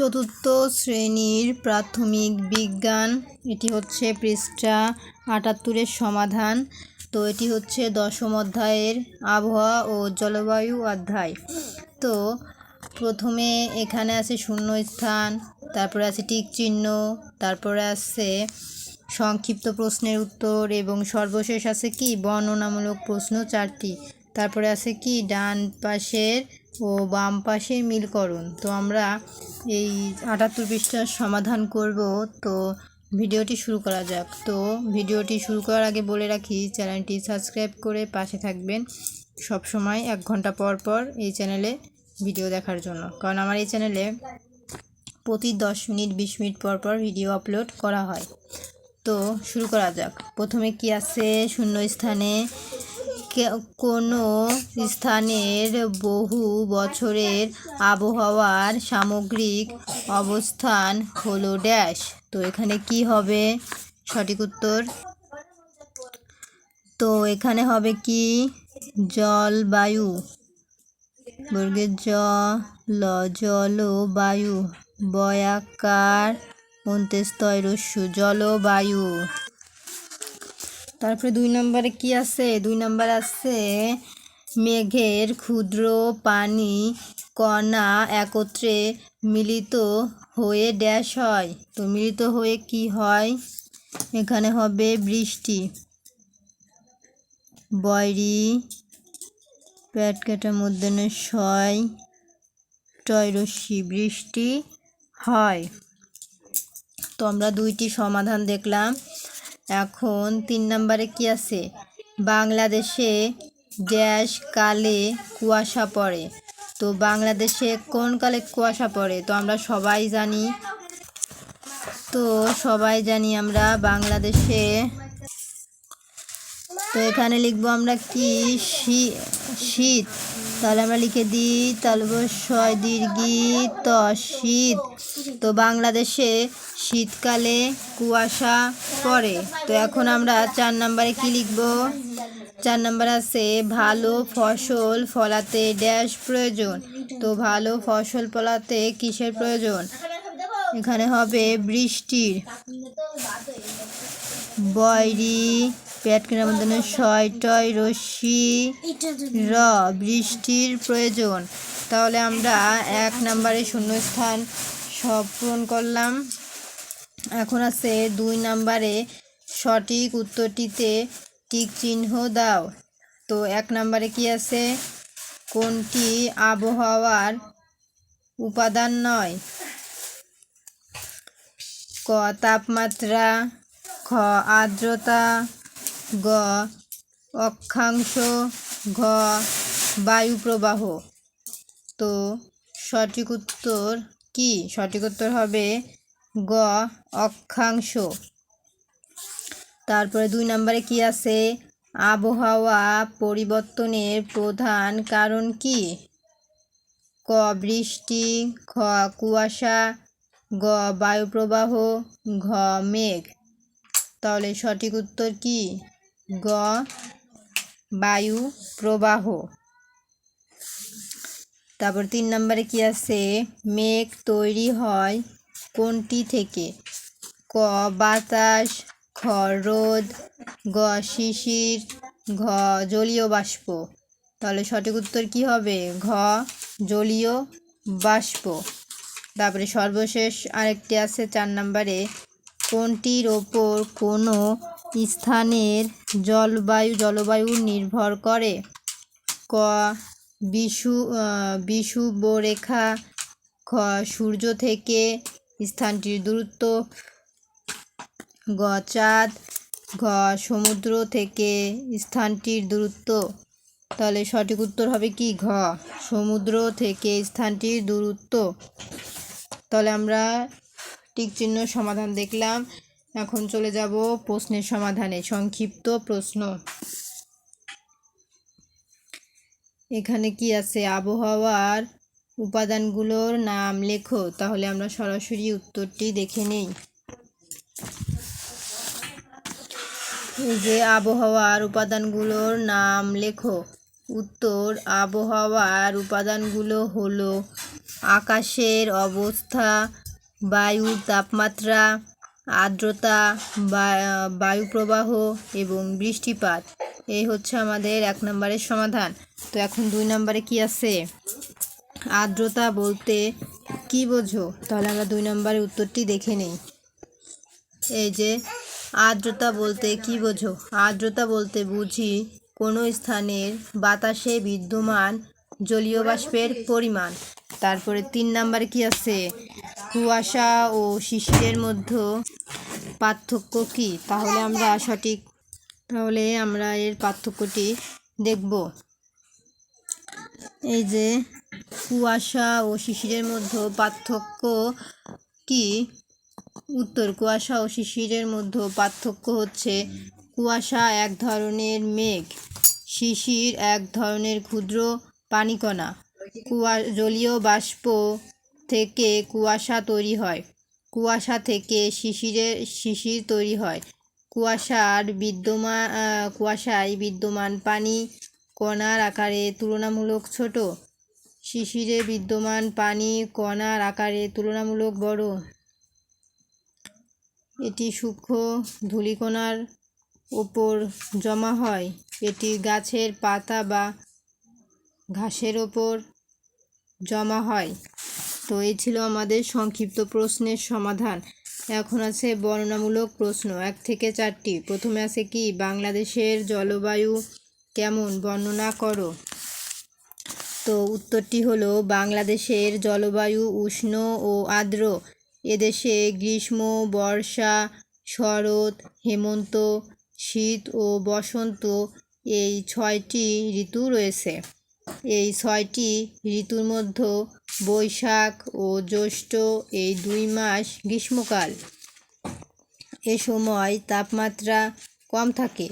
চতুর্থ শ্রেণির প্রাথমিক বিজ্ঞান, এটি হচ্ছে পৃষ্ঠা আটাত্তরের সমাধান। তো এটি হচ্ছে দশম অধ্যায়ের আবহাওয়া ও জলবায়ু অধ্যায়। তো প্রথমে এখানে আছে শূন্যস্থান, তারপরে আছে টিক চিহ্ন, তারপরে আছে সংক্ষিপ্ত প্রশ্নের উত্তর এবং সর্বশেষ আছে কি বর্ণনামূলক প্রশ্ন চারটি। তারপরে আছে কি ডান পাশের ও বাম পাশের মিলকরণ তো আমরা এই আটাত্তর পৃষ্ঠার সমাধান করব। তো ভিডিওটি শুরু করা যাক। তো ভিডিওটি শুরু করার আগে বলে রাখি, চ্যানেলটি সাবস্ক্রাইব করে পাশে থাকবেন সব সময় এক ঘণ্টা পর পর এই চ্যানেলে ভিডিও দেখার জন্য। কারণ আমার এই চ্যানেলে প্রতি দশ মিনিট, বিশ মিনিট পর পর ভিডিও আপলোড করা হয়। তো শুরু করা যাক। প্রথমে কি আছে শূন্য স্থানে কোনো স্থানের বহু বছরের আবহাওয়ার সামগ্রিক অবস্থান হলো ড্যাশ। তো এখানে কি হবে? সঠিক উত্তর? তো এখানে হবে কি? জলবায়ু। বর্গের জ, ল জলবায়ু বয়াকার অন্ত্যেস্তয় রস্যু জলবায়ু। তারপরে দুই নম্বরে কি আছে? দুই নম্বর আছে, মেঘের ক্ষুদ্র পানি কণা একত্রে মিলিত হয়ে ড্যাশ হয়। তো মিলিত হয়ে কি হয়? এখানে হবে বৃষ্টি। বয়রি, প্যাট কাটার মধ্যে ছয় টয়রস্যি বৃষ্টি হয়। তো আমরা দুইটি সমাধান দেখলাম। এখন তিন নম্বরে কি আছে? বাংলাদেশে গ্যাস কালে কুয়াশা পড়ে। তো বাংলাদেশে কোন কালে কুয়াশা পড়ে? তো আমরা সবাই জানি। তো সবাই জানি আমরা বাংলাদেশে তো এখানে লিখব আমরা কি? শীত। তাহলে আমরা লিখে দিই তালবস্বয় দীর্ঘি ত, শীত। তো বাংলাদেশে শীতকালে কুয়াশা পড়ে। তো এখন আমরা চার নম্বরে কি লিখব? চার নম্বর আছে, ভালো ফসল ফলাতে ড্যাশ প্রয়োজন। তো ভালো ফসল ফলাতে কিসের প্রয়োজন? এখানে হবে বৃষ্টির। বয়রি পেট কেনার মধ্যে ছয় রশ্মি, র, বৃষ্টির প্রয়োজন। তাহলে আমরা এক নম্বরে শূন্যস্থান সব পূরণ করলাম। এখন আছে দুই নম্বরে সঠিক উত্তরটিতে টিক চিহ্ন দাও। তো এক নম্বরে কি আছে? কোনটি আবহাওয়ার উপাদান নয়? ক, তাপমাত্রা, খ, আর্দ্রতা গ, অক্ষাংশ, ঘ বায়ু প্রবাহ তো সঠিক উত্তর কি? সঠিক উত্তর হবে গ, অক্ষাংশ। তারপরে দুই নম্বরে কি আছে? আবহাওয়া পরিবর্তনের প্রধান কারণ কি? ক, বৃষ্টি, খ, কুয়াশা, গ, বায়ুপ্রবাহ, ঘ, মেঘ। তাহলে সঠিক উত্তর কি? গ, বায়ু প্রবাহ। তারপর তিন নম্বরে কি আছে? মেঘ তৈরি হয় কোনটি থেকে? ক, বাতাস, খ, রোদ, গ, শিশির, ঘ, জলীয় বাষ্প। তাহলে সঠিক উত্তর কি হবে? ঘ, জলীয় বাষ্প। তারপরে সর্বশেষ আরেকটি আছে চার নম্বরে। কোনটির ওপর কোনো স্থানের জলবায়ু জলবায়ু নির্ভর করে। ক বিষু বিষুবরেখা খ, সূর্য থেকে স্থানটির দূরত্ব। গ, চাঁদ, ঘ, সমুদ্র থেকে স্থানটির দূরত্ব। তাহলে সঠিক উত্তর হবে কি? ঘ, সমুদ্র থেকে স্থানটির দূরত্ব। তাহলে আমরা টিক চিহ্ন সমাধান দেখলাম। এখন চলে যাব প্রশ্নের সমাধানে। সংক্ষিপ্ত প্রশ্ন। এখানে কি আছে? আবহাওয়ার উপাদানগুলোর নাম লেখো, তাহলে আমরা সরাসরি উত্তরটি দেখে নেই। যে আবহাওয়ার উপাদানগুলোর নাম লেখো। উত্তর, আবহাওয়ার উপাদানগুলো হলো আকাশের অবস্থা, বায়ুর তাপমাত্রা আর্দ্রতা, বা- বায়ুপ্রবাহ এবং বৃষ্টিপাত। এই হচ্ছে আমাদের এক নম্বরের সমাধান। তো এখন দুই নম্বরে কি আছে? আর্দ্রতা বলতে কি বোঝো? তাহলে আমরা দুই নম্বরের উত্তরটি দেখে নেই। এই যে, আর্দ্রতা বলতে কি বোঝো? আর্দ্রতা বলতে বুঝি কোনো স্থানের বাতাসে বিদ্যমান জলীয় বাষ্পের পরিমাণ। তারপরে তিন নম্বরে কি আছে? কুয়াশা ও শিশিরের মধ্যে পার্থক্য কি? তাহলে আমরা সঠিক, তাহলে আমরা এর পার্থক্যটি দেখব। এই যে, কুয়াশা ও শিশিরের মধ্যে পার্থক্য কি? উত্তর, কুয়াশা ও শিশিরের মধ্যে পার্থক্য হচ্ছে কুয়াশা এক ধরনের মেঘ, শিশির এক ধরনের ক্ষুদ্র পানিকণা। কুয়া, জলীয় বাষ্প থেকে কুয়াশা তৈরি হয়। কুয়াশা থেকে শিশিরের শিশির তৈরি হয়। কুয়াশার বিদ্যমান কুয়াশায় বিদ্যমান পানি কণার আকারে তুলনামূলক ছোট। শিশিরে বিদ্যমান পানি কণার আকারে তুলনামূলক বড়। এটি সূক্ষ্ম ধূলিকণার ওপর জমা হয়। এটি গাছের পাতা বা ঘাসের ওপর জমা হয়। তো এই ছিল আমাদের সংক্ষিপ্ত প্রশ্নের সমাধান। এখন আছে বর্ণনামূলক প্রশ্ন, এক থেকে চারটি। প্রথমে আছে কি, বাংলাদেশের জলবায়ু কেমন, বর্ণনা করো। তো উত্তরটি হলো, বাংলাদেশের জলবায়ু উষ্ণ ও আর্দ্র। এদেশে গ্রীষ্ম, বর্ষা, শরৎ, হেমন্ত, শীত ও বসন্ত, এই ছয়টি ঋতু রয়েছে। এই ছয়টি ঋতুর মধ্যে বৈশাখ ও জ্যৈষ্ঠ এই দুই মাস গ্রীষ্মকাল। এ সময় তাপমাত্রা কম থাকে।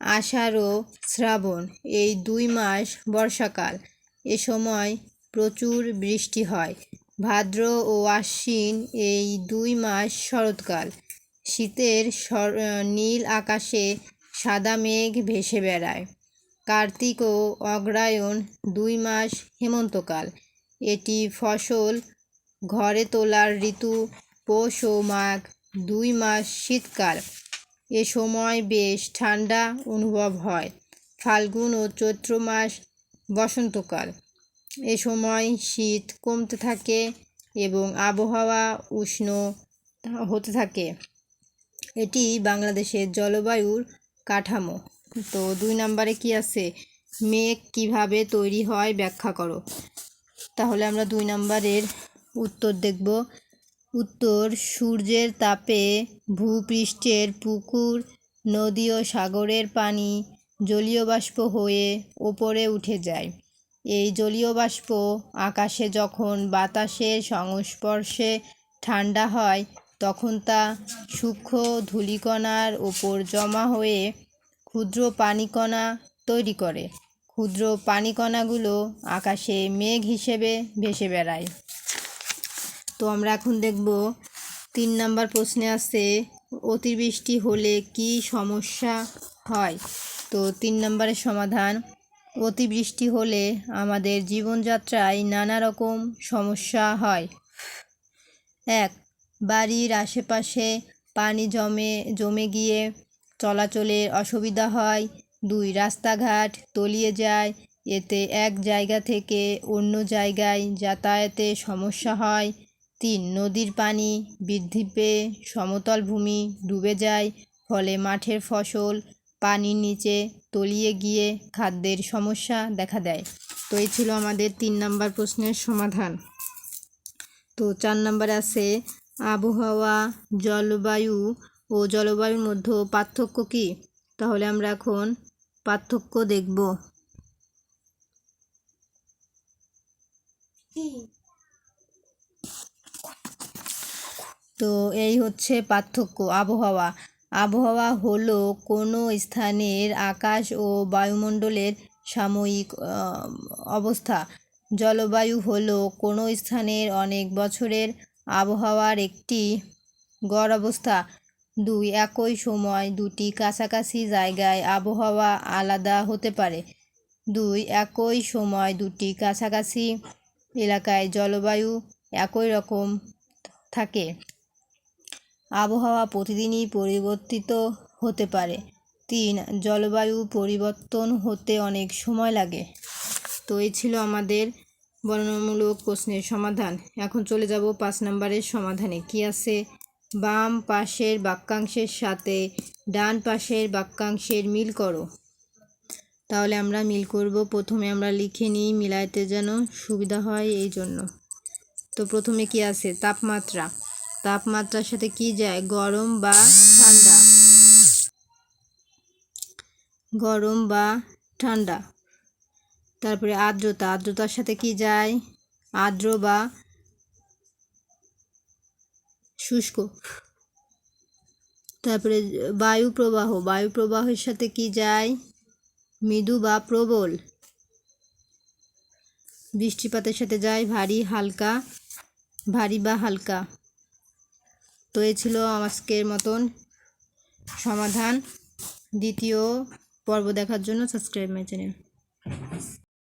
আষাঢ় ও শ্রাবণ এই দুই মাস বর্ষাকাল। এ সময় প্রচুর বৃষ্টি হয়। ভাদ্র ও আশ্বিন এই দুই মাস শরৎকাল। শীতের নীল আকাশে সাদা মেঘ ভেসে বেড়ায়। কার্তিক ও অগ্রায়ণ দুই মাস হেমন্তকাল। এটি ফসল ঘরে তোলার ঋতু, পৌষ ও মাঘ, দুই মাস শীতকাল। এ সময় বেশ ঠান্ডা অনুভব হয়। ফাল্গুন ও চৈত্র মাস বসন্তকাল। এ সময় শীত কমতে থাকে এবং আবহাওয়া উষ্ণ হতে থাকে। এটি বাংলাদেশের জলবায়ুর কাঠামো। তো দুই নম্বরে কি আছে? মেঘ কীভাবে তৈরি হয় ব্যাখ্যা করো। তাহলে আমরা দুই নম্বরের উত্তর দেখব। উত্তর, সূর্যের তাপে ভূপৃষ্ঠের পুকুর, নদী ও সাগরের পানি জলীয় বাষ্প হয়ে ওপরে উঠে যায়। এই জলীয় বাষ্প আকাশে যখন বাতাসের সংস্পর্শে ঠান্ডা হয়, তখন তা সূক্ষ্ম ধূলিকণার ওপর জমা হয়ে ক্ষুদ্র পানিকণা তৈরি করে। ক্ষুদ্র পানিকণাগুলো আকাশে মেঘ হিসেবে ভেসে বেড়ায়। তো আমরা এখন দেখব তিন নম্বর প্রশ্নে আছে, অতিবৃষ্টি হলে কি সমস্যা হয়? তো তিন নম্বরের সমাধান, অতিবৃষ্টি হলে আমাদের জীবনযাত্রায় নানা রকম সমস্যা হয়। এক, বাড়ির আশেপাশে পানি জমে জমে গিয়ে চলাচলের অসুবিধা হয়। দুই রাস্তাঘাট তলিয়ে যায়। এতে এক জায়গা থেকে অন্য জায়গায় যাতায়াতে সমস্যা হয়। তিন, নদীর পানি বৃদ্ধি পেয়ে সমতল ভূমি ডুবে যায়, ফলে মাঠের ফসল পানির নিচে তলিয়ে গিয়ে খাদ্যের সমস্যা দেখা দেয়। তো এই ছিল আমাদের তিন নম্বর প্রশ্নের সমাধান। তো চার নম্বরে আছে, আবহাওয়া, জলবায়ু ও জলবায়ুর মধ্যে পার্থক্য কী? তাহলে আমরা এখন পার্থক্য দেখব। তো এই হচ্ছে পার্থক্য, আবহাওয়া। আবহাওয়া হলো কোনো স্থানের আকাশ ও বায়ুমণ্ডলের সাময়িক অবস্থা। জলবায়ু হলো কোনো স্থানের অনেক বছরের আবহাওয়ার একটি গড় অবস্থা। দুই একই সময় দুটি কাছাকাছি জায়গায় আবহাওয়া আলাদা হতে পারে। দুই একই সময় দুটি কাছাকাছি এলাকায় জলবায়ু একই রকম থাকে। আবহাওয়া প্রতিদিনই পরিবর্তিত হতে পারে। তিন, জলবায়ু পরিবর্তন হতে অনেক সময় লাগে। তো এই ছিল আমাদের বর্ণনামূলক প্রশ্নের সমাধান। এখন চলে যাব পাঁচ নম্বরের সমাধানে। কি আছে? বাম পাশের বাক্যাংশের সাথে ডান পাশের বাক্যাংশের মিল করো। তাহলে আমরা মিল করব। প্রথমে আমরা লিখে নিই মিলাইতে যেন সুবিধা হয় এই জন্য। তো প্রথমে কি আছে? তাপমাত্রা। তাপমাত্রার সাথে কি যায়? গরম বা ঠান্ডা। গরম বা ঠান্ডা। তারপরে আর্দ্রতা। আর্দ্রতার সাথে কি যায়? আর্দ্র বা শুষ্ক। তারপরে বায়ু প্রবাহ, বায়ু প্রবাহের সাথে কি যায়? মৃদু বা প্রবল। বৃষ্টিপাতের সাথে যায় ভারী, হালকা, ভারী বা হালকা। তো এ ছিল আজকের মতন সমাধান। দ্বিতীয় পর্ব দেখার জন্য সাবস্ক্রাইব মাই চ্যানেল